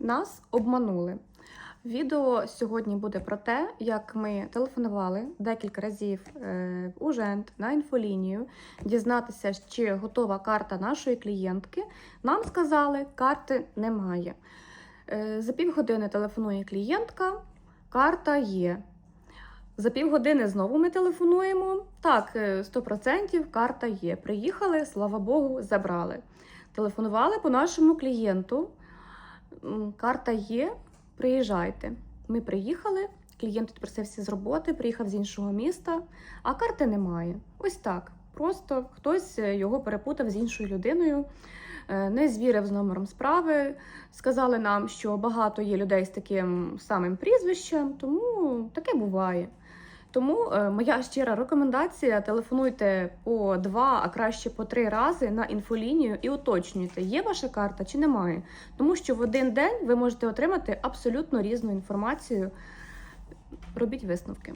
Нас обманули. Відео сьогодні буде про те, як ми телефонували декілька разів е, у Жент на інфолінію, дізнатися, чи готова карта нашої клієнтки. Нам сказали, карти немає. Е, За півгодини телефонує клієнтка, карта є. За півгодини знову ми телефонуємо. Так, е, 100% карта є. Приїхали, слава Богу, забрали. Телефонували по нашому клієнту. Карта є, приїжджайте. Ми приїхали, клієнт відпросився з роботи, приїхав з іншого міста, а карти немає. Ось так. Просто хтось е, його перепутав з іншою людиною, е, не звірив з номером справи. Сказали нам, що багато є людей з таким самим прізвищем, тому таке буває. Тому е, моя щира рекомендація: телефонуйте по два, а краще по три рази на інфолінію і уточнюйте, є ваша карта чи немає. Тому що в один день ви можете отримати абсолютно різну інформацію. Робіть висновки.